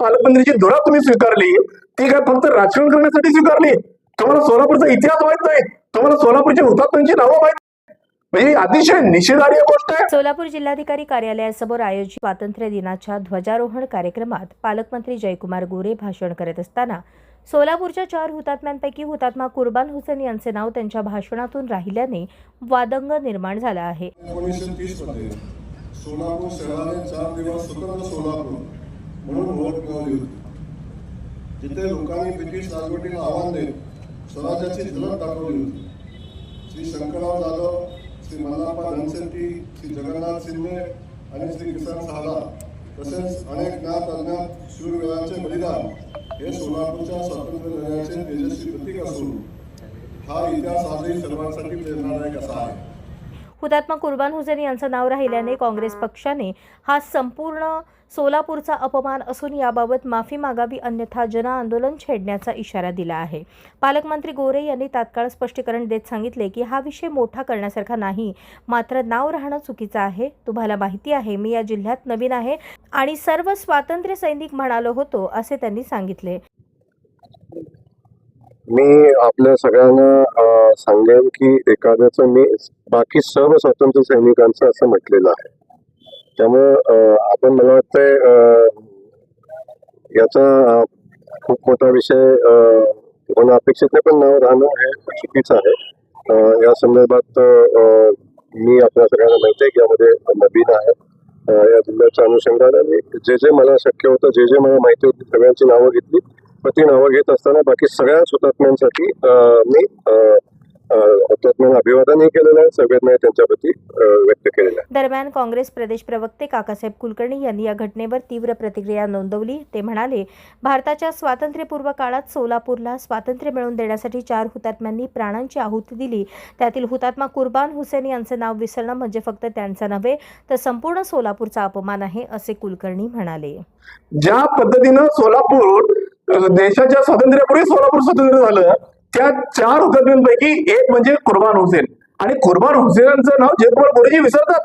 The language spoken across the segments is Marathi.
पालकमंत्रीची धुरा तुम्ही स्वीकारली ती काय फक्त राजकारण करण्यासाठी स्वीकारली? तुम्हाला सोलापूरचा इतिहास माहीत नाही. तुम्हाला सोलापूरच्या हुतात्म्यांची नावं माहीत नाही. म्हणजे ही अतिशय निषेधार्ह गोष्ट आहे. सोलापूर जिल्हाधिकारी कार्यालयासमोर आयोजित स्वातंत्र्य दिनाच्या ध्वजारोहण कार्यक्रमात पालकमंत्री जयकुमार गोरे भाषण करत असताना सोलापूरच्या चार हुतात्म्यांपैकी हुतात्मा कुर्बान हुसेन यांचे नाव त्यांच्या भाषणातून राहिल्याने वादंग निर्माण झाला आहे. एकोणीसशे तीसमध्ये सोलापूर शहराने चार दिवस स्वतंत्र सोलापूर म्हणून मिळवली होती. तिथे लोकांनी ब्रिटिश राजवटीला आव्हान देत स्वराज्याची झलक दाखवली होती. श्री शंकरराव जाधव श्री मल्लाप्पा धनशेट्टी श्री जगन्नाथ शिंदे आणि श्री किसन सहाला तसेच अनेक ज्ञात अज्ञात शूरवीरांचे बलिदान हे सोलापूरच्या स्वातंत्र्य लढ्याचे तेजस्वी प्रतीक असून हा इतिहास आजही सर्वांसाठी प्रेरणादायक असा आहे. हुतात्मा कुर्बान हुसेन यांचं नाव राहिल्याने काँग्रेस पक्षाने हा संपूर्ण सोलापूरचा अपमान असून याबाबत माफी मागावी अन्यथा जनआंदोलन छेडण्याचा इशारा दिला आहे. पालकमंत्री गोरे यांनी तात्काळ स्पष्टीकरण देत सांगितले की हा विषय मोठा करण्यासारखा नाही मात्र नाव राहणं चुकीचं आहे. तुम्हाला माहिती आहे मी या जिल्ह्यात नवीन आहे आणि सर्व स्वातंत्र्य सैनिक म्हणालो होतो असे त्यांनी सांगितले. मी आपल्या सगळ्यांना सांगेन की एखाद्याचं मी बाकी सर्व स्वातंत्र्य सैनिकांचं असं म्हटलेलं आहे. त्यामुळे आपण मला वाटतंय याचा खूप मोठा विषय होणं अपेक्षित नाही पण नाव राहणं हे चुकीचं आहे. या संदर्भात मी आपल्या सगळ्यांना माहिती आहे की यामध्ये नवीन आहे. या जिल्ह्याच्या अनुषंगाने जे जे मला शक्य होतं जे जे मला माहिती होती सगळ्यांची नावं घेतली. पण ती नावं घेत असताना बाकी सगळ्याच हुतात्म्यांसाठी मी अ, अभिवादनही केलेलं आहे. संवेदना त्यांच्याप्रती व्यक्त केलेल्या आहे. दरम्यान काँग्रेस प्रदेश प्रवक्ते काकासाहेब कुलकर्णी यांनी या घटनेवर तीव्र प्रतिक्रिया नोंदवली. ते म्हणाले भारताच्या स्वातंत्र्यपूर्व काळात सोलापूरला स्वातंत्र्य मिळवून देण्यासाठी चार हुतात्म्यांनी प्राणांची आहुती दिली. त्यातील हुतात्मा कुर्बान हुसेन यांचे नाव विसरणं म्हणजे फक्त त्यांचं नव्हे तर संपूर्ण सोलापूरचा अपमान आहे असे कुलकर्णी म्हणाले. ज्या पद्धतीनं सोलापूर देशाच्या स्वातंत्र्यापूर्वी सोलापूर स्वतंत्र झालं त्या चार हुतात्म्यांपैकी एक म्हणजे कुर्बान हुसेन. आणि कुर्बान हुसेनांचं नाव जयकुमार गुरुजी विसरतात.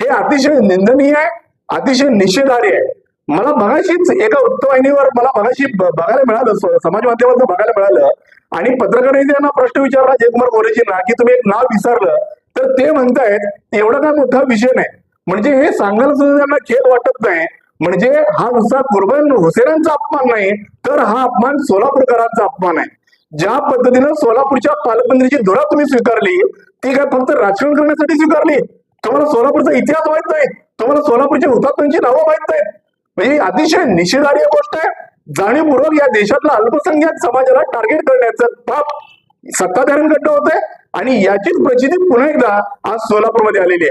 हे अतिशय निंदनीय आहे अतिशय निषेधार्य आहे. मला मगाशीच एका वृत्तवाहिनीवर मला मगाशी बघायला मिळालं समाज माध्यमातून बघायला मिळालं. आणि पत्रकारांनी त्यांना प्रश्न विचारला जयकुमार गोरेजींना की तुम्ही एक नाव विसरलं. तर ते म्हणतायत एवढा काय मोठा विषय नाही. म्हणजे हे सांगायला सुद्धा त्यांना खेद वाटत नाही. म्हणजे हा नुसता कुर्बान हुसेनांचा अपमान नाही तर हा अपमान सोलापूरकरांचा अपमान आहे. ज्या पद्धतीनं सोलापूरच्या पालकमंत्रीची धुरा तुम्ही स्वीकारली ती काय फक्त राजकारण करण्यासाठी स्वीकारली? तुम्हाला सोलापूरचा इतिहास माहीत नाही. तुम्हाला सोलापूरच्या हुतात्म्यांची नावं माहीत नाहीत. म्हणजे अतिशय निषेधार्य गोष्ट आहे. जाणीवपूर्वक या देशातल्या अल्पसंख्याक समाजाला टार्गेट करण्याचं पाप सत्ताधाऱ्यांकडनं होत आहे आणि याचीच प्रचिती पुन्हा एकदा आज सोलापूरमध्ये आलेली आहे.